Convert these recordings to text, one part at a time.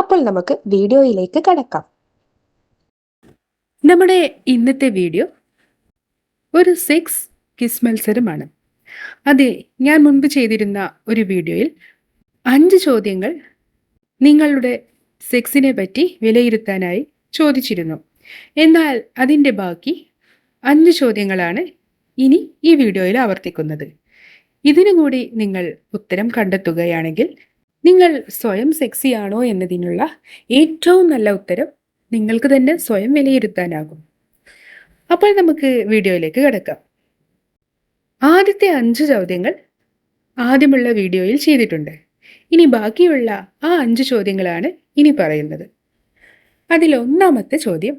അപ്പോൾ നമുക്ക് വീഡിയോയിലേക്ക് കടക്കാം. നമ്മുടെ ഇന്നത്തെ വീഡിയോ ഒരു സെക്സ് കിസ് മത്സരമാണ്. അതെ ഞാൻ മുൻപ് ചെയ്തിരുന്ന ഒരു വീഡിയോയിൽ അഞ്ച് ചോദ്യങ്ങൾ നിങ്ങളുടെ സെക്സിനെ പറ്റി വിലയിരുത്താനായി ചോദിച്ചിരുന്നു. എന്നാൽ അതിന്റെ ബാക്കി അഞ്ച് ചോദ്യങ്ങളാണ് ഇനി ഈ വീഡിയോയിൽ ആവർത്തിക്കുന്നത്. ഇതിനു കൂടി നിങ്ങൾ ഉത്തരം കണ്ടെത്തുകയാണെങ്കിൽ നിങ്ങൾ സ്വയം സെക്സിയാണോ എന്നതിനുള്ള ഏറ്റവും നല്ല ഉത്തരം നിങ്ങൾക്ക് തന്നെ സ്വയം വിലയിരുത്താനാകും. അപ്പോൾ നമുക്ക് വീഡിയോയിലേക്ക് കിടക്കാം. ആദ്യത്തെ അഞ്ച് ചോദ്യങ്ങൾ ആദ്യമുള്ള വീഡിയോയിൽ ചെയ്തിട്ടുണ്ട്. ഇനി ബാക്കിയുള്ള ആ അഞ്ച് ചോദ്യങ്ങളാണ് ഇനി പറയുന്നത്. അതിലൊന്നാമത്തെ ചോദ്യം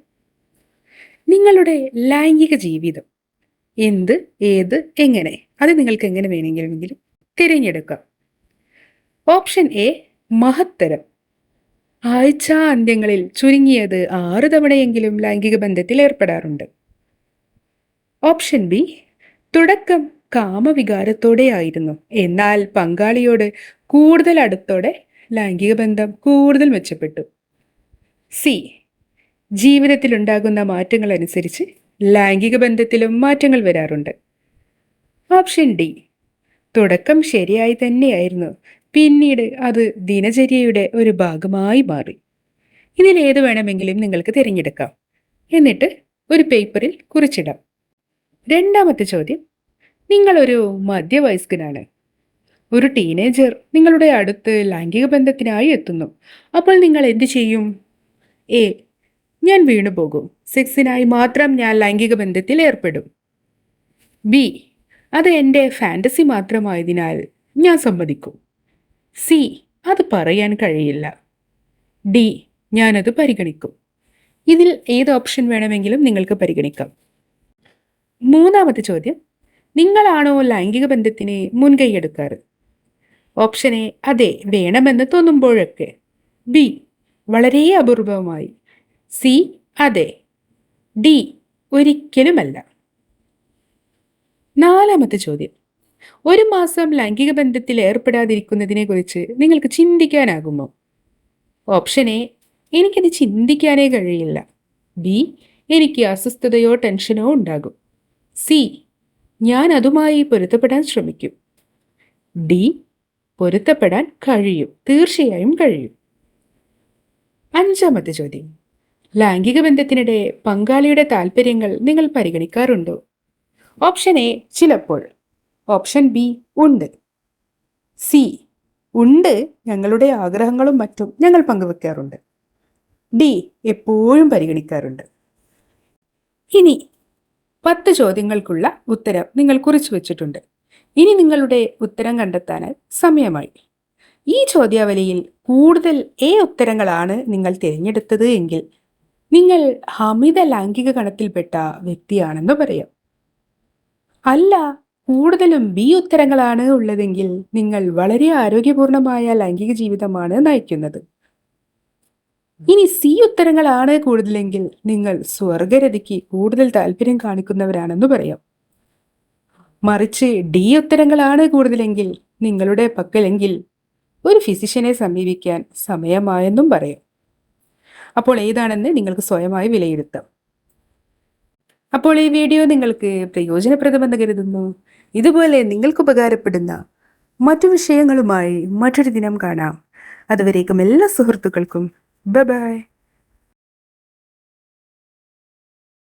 നിങ്ങളുടെ ലൈംഗിക ജീവിതം എന്ത് ഏത് എങ്ങനെ അത് നിങ്ങൾക്ക് എങ്ങനെ വേണമെങ്കിലും തിരഞ്ഞെടുക്കാം. ഓപ്ഷൻ എ മഹത്തരം. ആഴ്ച അന്ത്യങ്ങളിൽ ചുരുങ്ങിയത് ആറ് തവണയെങ്കിലും ലൈംഗിക ബന്ധത്തിൽ ഏർപ്പെടാറുണ്ട്. ഓപ്ഷൻ ബി തുടക്കം കാമവികാരത്തോടെയായിരുന്നു എന്നാൽ പങ്കാളിയോട് കൂടുതൽ അടുത്തോടെ ലൈംഗിക ബന്ധം കൂടുതൽ മെച്ചപ്പെട്ടു. സി ജീവിതത്തിലുണ്ടാകുന്ന മാറ്റങ്ങൾ അനുസരിച്ച് ലൈംഗിക ബന്ധത്തിലും മാറ്റങ്ങൾ വരാറുണ്ട്. ഓപ്ഷൻ ഡി തുടക്കം ശരിയായി തന്നെയായിരുന്നു. പിന്നീട് അത് ദിനചര്യയുടെ ഒരു ഭാഗമായി മാറി. ഇതിൽ ഇതിലേത് വേണമെങ്കിലും നിങ്ങൾക്ക് തിരഞ്ഞെടുക്കാം. എന്നിട്ട് ഒരു പേപ്പറിൽ കുറിച്ചിടാം. രണ്ടാമത്തെ ചോദ്യം. നിങ്ങളൊരു മധ്യവയസ്കനാണ്. ഒരു ടീനേജർ നിങ്ങളുടെ അടുത്ത് ലൈംഗിക ബന്ധത്തിനായി എത്തുന്നു. അപ്പോൾ നിങ്ങൾ എന്ത് ചെയ്യും? എ. ഞാൻ വീണുപോകും സെക്സിനായി മാത്രം ഞാൻ ലൈംഗിക ബന്ധത്തിൽ ഏർപ്പെടും. ബി. അത് എന്റെ ഫാന്റസി മാത്രമായതിനാൽ ഞാൻ സമ്മതിക്കും. സി. അത് പറയാൻ കഴിയില്ല. ഡി. ഞാനത് പരിഗണിക്കും. ഇതിൽ ഏത് ഓപ്ഷൻ വേണമെങ്കിലും നിങ്ങൾക്ക് പരിഗണിക്കാം. മൂന്നാമത്തെ ചോദ്യം. നിങ്ങളാണോ ലൈംഗിക ബന്ധത്തിന് മുൻകൈയെടുക്കാറ് ഓപ്ഷൻ എ അതെ വേണമെന്ന് തോന്നുമ്പോഴൊക്കെ. ബി വളരെ അപൂർവമായി സി അതെ. ഡി ഒരിക്കലുമല്ല. നാലാമത്തെ ചോദ്യം. ഒരു മാസം ലൈംഗിക ബന്ധത്തിൽ ഏർപ്പെടാതിരിക്കുന്നതിനെ കുറിച്ച് നിങ്ങൾക്ക് ചിന്തിക്കാനാകുമോ? ഓപ്ഷൻ എ എനിക്കത് ചിന്തിക്കാനേ കഴിയില്ല. ബി എനിക്ക് അസ്വസ്ഥതയോ ടെൻഷനോ ഉണ്ടാകും. സി ഞാൻ അതുമായി പൊരുത്തപ്പെടാൻ ശ്രമിക്കും. ഡി പൊരുത്തപ്പെടാൻ കഴിയും തീർച്ചയായും കഴിയും. അഞ്ചാമത്തെ ചോദ്യം. ലൈംഗിക ബന്ധത്തിനിടെ പങ്കാളിയുടെ താല്പര്യങ്ങൾ നിങ്ങൾ പരിഗണിക്കാറുണ്ടോ? ഓപ്ഷൻ എ ചിലപ്പോൾ. ഓപ്ഷൻ ബി ഉണ്ട്. സി ഉണ്ട്. ഞങ്ങളുടെ ആഗ്രഹങ്ങളും മറ്റും ഞങ്ങൾ പങ്കുവെക്കാറുണ്ട്. ഡി എപ്പോഴും പരിഗണിക്കാറുണ്ട്. ഇനി പത്ത് ചോദ്യങ്ങൾക്കുള്ള ഉത്തരം നിങ്ങൾ കുറിച്ചു വച്ചിട്ടുണ്ട്. ഇനി നിങ്ങളുടെ ഉത്തരം കണ്ടെത്താൻ സമയമായി. ഈ ചോദ്യാവലിയിൽ കൂടുതൽ ഏ ഉത്തരങ്ങളാണ് നിങ്ങൾ തിരഞ്ഞെടുത്തത് എങ്കിൽ നിങ്ങൾ ഹമിത ലൈംഗിക കണത്തിൽപ്പെട്ട വ്യക്തിയാണെന്ന് പറയാം. അല്ല കൂടുതലും ബി ഉത്തരങ്ങളാണ് ഉള്ളതെങ്കിൽ നിങ്ങൾ വളരെ ആരോഗ്യപൂർണമായ ലൈംഗിക ജീവിതമാണ് നയിക്കുന്നത്. ഇനി സി ഉത്തരങ്ങളാണ് കൂടുതലെങ്കിൽ നിങ്ങൾ സ്വർഗരതിക്ക് കൂടുതൽ താല്പര്യം കാണിക്കുന്നവരാണെന്ന് പറയാം. മറിച്ച് ഡി ഉത്തരങ്ങളാണ് കൂടുതലെങ്കിൽ നിങ്ങളുടെ പക്കലെങ്കിൽ ഒരു ഫിസിഷ്യനെ സമീപിക്കാൻ സമയമായെന്നും പറയാം. അപ്പോൾ ഏതാണെന്ന് നിങ്ങൾക്ക് സ്വയമായി വിലയിരുത്താം. അപ്പോൾ ഈ വീഡിയോ നിങ്ങൾക്ക് പ്രയോജനപ്രദമെന്ന് കരുതുന്നു. ഇതുപോലെ നിങ്ങൾക്ക് ഉപകാരപ്പെടുന്ന മറ്റു വിഷയങ്ങളുമായി മറ്റൊരു ദിനം കാണാം. അതുവരേക്കും എല്ലാ സുഹൃത്തുക്കൾക്കും. ബൈ